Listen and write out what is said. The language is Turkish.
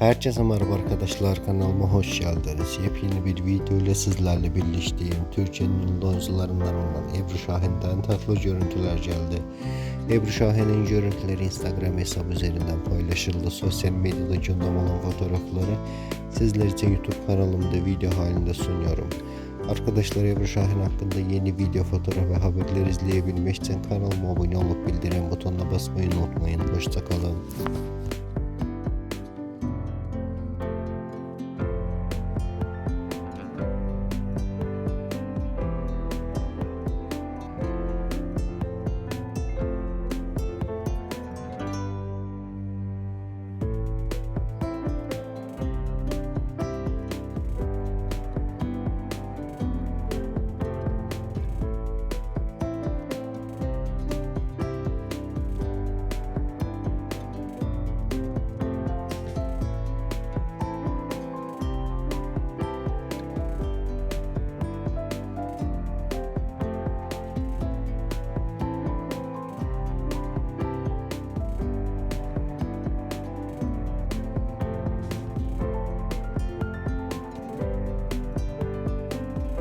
Herkese merhaba arkadaşlar kanalıma hoş geldiniz. Yepyeni bir video ile sizlerle birleştiğim Türkiye'nin ünlü oyuncularından olan Ebru Şahin'den tatlı görüntüler geldi. Ebru Şahin'in görüntüleri Instagram hesabı üzerinden paylaşıldı. Sosyal medyada gündem olan fotoğrafları sizler için YouTube kanalımda video halinde sunuyorum. Arkadaşlar Ebru Şahin hakkında yeni video, fotoğraf ve haberler izleyebilmek için kanalıma abone olup bildirim butonuna basmayı unutmayın. Hoşçakalın.